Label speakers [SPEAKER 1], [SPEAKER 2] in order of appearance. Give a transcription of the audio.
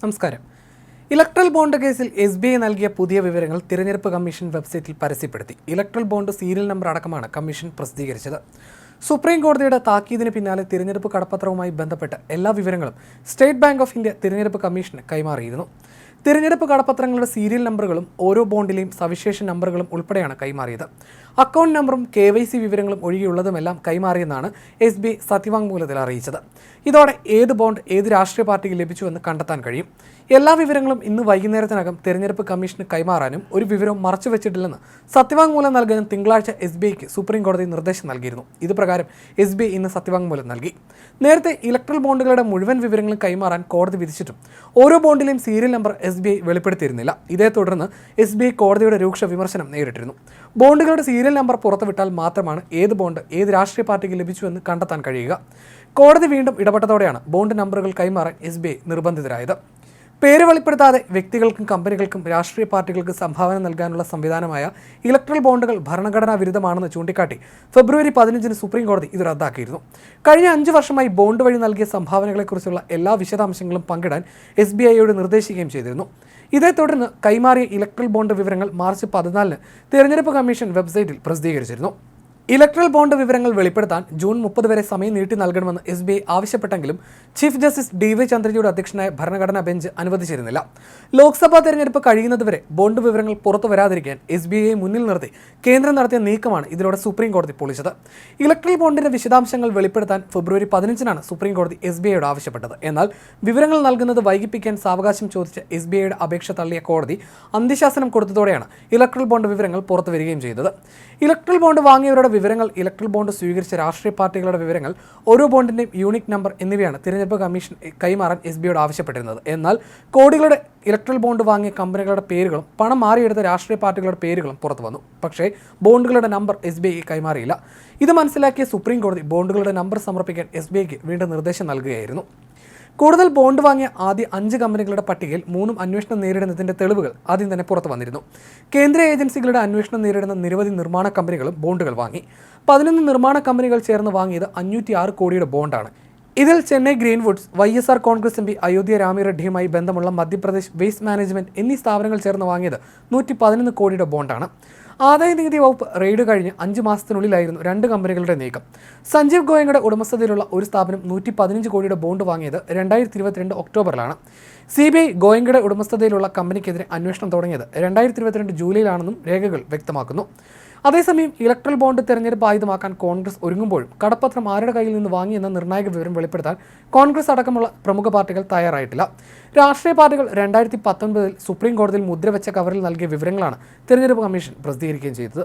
[SPEAKER 1] നമസ്കാരം. Electoral bond കേസിൽ S B I നൽകിയ പുതിയ വിവരങ്ങൾ തിരഞ്ഞെടുപ്പ് കമ്മീഷൻ വെബ്സൈറ്റിൽ പരസ്യപ്പെടുത്തി. ഇലക്ട്രൽ ബോണ്ട് സീരിയൽ നമ്പർ അടക്കമാണ് കമ്മീഷൻ പ്രസിദ്ധീകരിച്ചത്. സുപ്രീം കോടതിയുടെ താക്കീതിന് പിന്നാലെ തിരഞ്ഞെടുപ്പ് കടപ്പത്രവുമായി ബന്ധപ്പെട്ട എല്ലാ വിവരങ്ങളും സ്റ്റേറ്റ് ബാങ്ക് ഓഫ് ഇന്ത്യ തിരഞ്ഞെടുപ്പ് കമ്മീഷന് കൈമാറിയിരുന്നു. തിരഞ്ഞെടുപ്പ് കടപ്പത്രങ്ങളുടെ സീരിയൽ നമ്പറുകളും ഓരോ ബോണ്ടിലെയും സവിശേഷ നമ്പറുകളും ഉൾപ്പെടെയാണ് കൈമാറിയത്. അക്കൗണ്ട് നമ്പറും കെ വൈ സി വിവരങ്ങളും ഒഴികെയുള്ളതുമെല്ലാം കൈമാറിയെന്നാണ് എസ് ബി സത്യവാങ്മൂലത്തിൽ അറിയിച്ചത്. ഇതോടെ ഏത് ബോണ്ട് ഏത് രാഷ്ട്രീയ പാർട്ടിക്ക് ലഭിച്ചുവെന്ന് കണ്ടെത്താൻ കഴിയും. എല്ലാ വിവരങ്ങളും ഇന്ന് വൈകുന്നേരത്തിനകം തിരഞ്ഞെടുപ്പ് കമ്മീഷന് കൈമാറാനും ഒരു വിവരവും മറച്ചുവെച്ചിട്ടില്ലെന്ന് സത്യവാങ്മൂലം നൽകാനും തിങ്കളാഴ്ച എസ് ബി ഐക്ക് സുപ്രീം കോടതി നിർദ്ദേശം നൽകിയിരുന്നു. ഇത് പ്രകാരം എസ് ബി ഇന്ന് സത്യവാങ്മൂലം നൽകി. നേരത്തെ ഇലക്ട്രൽ ബോണ്ടുകളുടെ മുഴുവൻ വിവരങ്ങളും കൈമാറാൻ കോടതി വിധിച്ചിട്ടും ഓരോ ബോണ്ടിലെയും serial number S B I വെളിപ്പെടുത്തിയിരുന്നില്ല. ഇതേ തുടർന്ന് എസ് ബി ഐ കോടതിയുടെ രൂക്ഷ വിമർശനം നേരിട്ടിരുന്നു. ബോണ്ടുകളുടെ സീരിയൽ നമ്പർ പുറത്തുവിട്ടാൽ മാത്രമാണ് ഏത് ബോണ്ട് ഏത് രാഷ്ട്രീയ പാർട്ടിക്ക് ലഭിച്ചുവെന്ന് കണ്ടെത്താൻ കഴിയുക. കോടതി വീണ്ടും ഇടപെട്ടതോടെയാണ് ബോണ്ട് നമ്പറുകൾ കൈമാറാൻ എസ് നിർബന്ധിതരായത്. പേര് വെളിപ്പെടുത്താതെ വ്യക്തികൾക്കും കമ്പനികൾക്കും രാഷ്ട്രീയ പാർട്ടികൾക്ക് സംഭാവന നൽകാനുള്ള സംവിധാനമായ ഇലക്ട്രൽ ബോണ്ടുകൾ ഭരണഘടനാ വിരുദ്ധമാണെന്ന് ചൂണ്ടിക്കാട്ടി ഫെബ്രുവരി പതിനഞ്ചിന് സുപ്രീം കോടതി ഇത് റദ്ദാക്കിയിരുന്നു. കഴിഞ്ഞ അഞ്ച് വർഷമായി ബോണ്ട് വഴി നൽകിയ സംഭാവനകളെക്കുറിച്ചുള്ള എല്ലാ വിശദാംശങ്ങളും പങ്കിടാൻ എസ് ബി ഐയോട് നിർദ്ദേശിക്കുകയും ചെയ്തിരുന്നു. ഇതേ തുടർന്ന് കൈമാറിയ ഇലക്ട്രൽ ബോണ്ട് വിവരങ്ങൾ മാർച്ച് പതിനാലിന് തെരഞ്ഞെടുപ്പ് കമ്മീഷൻ വെബ്സൈറ്റിൽ പ്രസിദ്ധീകരിച്ചിരുന്നു. ഇലക്ട്രൽ ബോണ്ട് വിവരങ്ങൾ വെളിപ്പെടുത്താൻ ജൂൺ മുപ്പത് വരെ സമയം നീട്ടി നൽകണമെന്ന് എസ് ബി ഐ ആവശ്യപ്പെട്ടെങ്കിലും chief justice D Y Chandrachud അധ്യക്ഷനായ ഭരണഘടനാ ബെഞ്ച് അനുവദിച്ചിരുന്നില്ല. ലോക്സഭാ തെരഞ്ഞെടുപ്പ് കഴിയുന്നതുവരെ ബോണ്ട് വിവരങ്ങൾ പുറത്തു വരാതിരിക്കാൻ എസ് ബി ഐയെ മുന്നിൽ നിർത്തി കേന്ദ്രം നടത്തിയ നീക്കമാണ് ഇതിലൂടെ സുപ്രീം കോടതി പൊളിച്ചത്. ഇലക്ട്രൽ ബോണ്ടിന്റെ വിശദാംശങ്ങൾ വെളിപ്പെടുത്താൻ ഫെബ്രുവരി പതിനഞ്ചിനാണ് സുപ്രീം കോടതി എസ് ബി ഐയോട് ആവശ്യപ്പെട്ടത്. എന്നാൽ വിവരങ്ങൾ നൽകുന്നത് വൈകിപ്പിക്കാൻ സാവകാശം ചോദിച്ച എസ് ബി ഐയുടെ അപേക്ഷ തള്ളിയ കോടതി അന്ത്യശാസനം കൊടുത്തതോടെയാണ് ഇലക്ട്രൽ ബോണ്ട് വിവരങ്ങൾ പുറത്തു വരികയും ചെയ്തത്. ഇലക്ട്രൽ ബോണ്ട് വാങ്ങിയവരുടെ വിവരങ്ങൾ ഇലക്ട്രൽ ബോണ്ട് സ്വീകരിച്ച രാഷ്ട്രീയ പാർട്ടികളുടെ വിവരങ്ങൾ ഓരോ ബോണ്ടിന്റെയും യൂണിക് നമ്പർ എന്നിവയാണ് തിരഞ്ഞെടുപ്പ് കമ്മീഷൻ കൈമാറാൻ എസ് ബിയോട് ആവശ്യപ്പെട്ടിരുന്നത്. എന്നാൽ കോടികളുടെ ഇലക്ട്രൽ ബോണ്ട് വാങ്ങിയ കമ്പനികളുടെ പേരുകളും പണം മാറിയെടുത്ത രാഷ്ട്രീയ പാർട്ടികളുടെ പേരുകളും പുറത്തു വന്നു. പക്ഷേ ബോണ്ടുകളുടെ നമ്പർ എസ് ബി ഐ കൈമാറിയില്ല. ഇത് മനസ്സിലാക്കിയ സുപ്രീം കോടതി ബോണ്ടുകളുടെ നമ്പർ സമർപ്പിക്കാൻ എസ് ബി ഐക്ക് വീണ്ടും നിർദ്ദേശം നൽകുകയായിരുന്നു. കൂടുതൽ ബോണ്ട് വാങ്ങിയ ആദ്യ അഞ്ച് കമ്പനികളുടെ പട്ടികയിൽ മൂന്നും അന്വേഷണം നേരിടുന്നതിന്റെ തെളിവുകൾ ആദ്യം തന്നെ പുറത്തു വന്നിരുന്നു. കേന്ദ്ര ഏജൻസികളുടെ അന്വേഷണം നേരിടുന്ന നിരവധി നിർമ്മാണ കമ്പനികളും ബോണ്ടുകൾ വാങ്ങി. പതിനൊന്ന് നിർമ്മാണ കമ്പനികൾ ചേർന്ന് വാങ്ങിയത് അഞ്ഞൂറ്റി ആറ് കോടിയുടെ ബോണ്ടാണ്. ഇതിൽ Chennai Greenwoods Y S R Congress M P Ayodhya രാമിറെഡ്ഡിയുമായി ബന്ധമുള്ള മധ്യപ്രദേശ് വേസ്റ്റ് മാനേജ്മെന്റ് എന്നീ സ്ഥാപനങ്ങൾ ചേർന്ന് വാങ്ങിയത് നൂറ്റി പതിനൊന്ന് കോടിയുടെ ബോണ്ടാണ്. ആദായ നികുതി വകുപ്പ് റെയ്ഡ് കഴിഞ്ഞ് അഞ്ച് മാസത്തിനുള്ളിലായിരുന്നു രണ്ട് കമ്പനികളുടെ നീക്കം. സഞ്ജീവ് ഗോയങ്കയുടെ ഉടമസ്ഥതയിലുള്ള ഒരു സ്ഥാപനം നൂറ്റി പതിനഞ്ച് കോടിയുടെ ബോണ്ട് വാങ്ങിയത് രണ്ടായിരത്തി ഇരുപത്തിരണ്ട് ഒക്ടോബറിലാണ്. സി ബി ഐ ഗോയങ്കയുടെ ഉടമസ്ഥതയിലുള്ള കമ്പനിക്കെതിരെ അന്വേഷണം തുടങ്ങിയത് രണ്ടായിരത്തി ഇരുപത്തിരണ്ട് ജൂലൈയിലാണെന്നും രേഖകൾ വ്യക്തമാക്കുന്നു. അതേസമയം ഇലക്ട്രൽ ബോണ്ട് തെരഞ്ഞെടുപ്പ് ആയുധമാക്കാൻ കോൺഗ്രസ് ഒരുങ്ങുമ്പോൾ കടപ്പത്രം ആരുടെ കയ്യിൽ നിന്ന് വാങ്ങിയെന്ന നിർണായക വിവരം വെളിപ്പെടുത്താൻ കോൺഗ്രസ് അടക്കമുള്ള പ്രമുഖ പാർട്ടികൾ തയ്യാറായിട്ടില്ല. രാഷ്ട്രീയ പാർട്ടികൾ രണ്ടായിരത്തി പത്തൊൻപതിൽ സുപ്രീം കോടതിയിൽ മുദ്രവെച്ച കവറിൽ നൽകിയ വിവരങ്ങളാണ് തെരഞ്ഞെടുപ്പ് കമ്മീഷൻ പ്രസിദ്ധീകരിക്കുകയും ചെയ്തത്.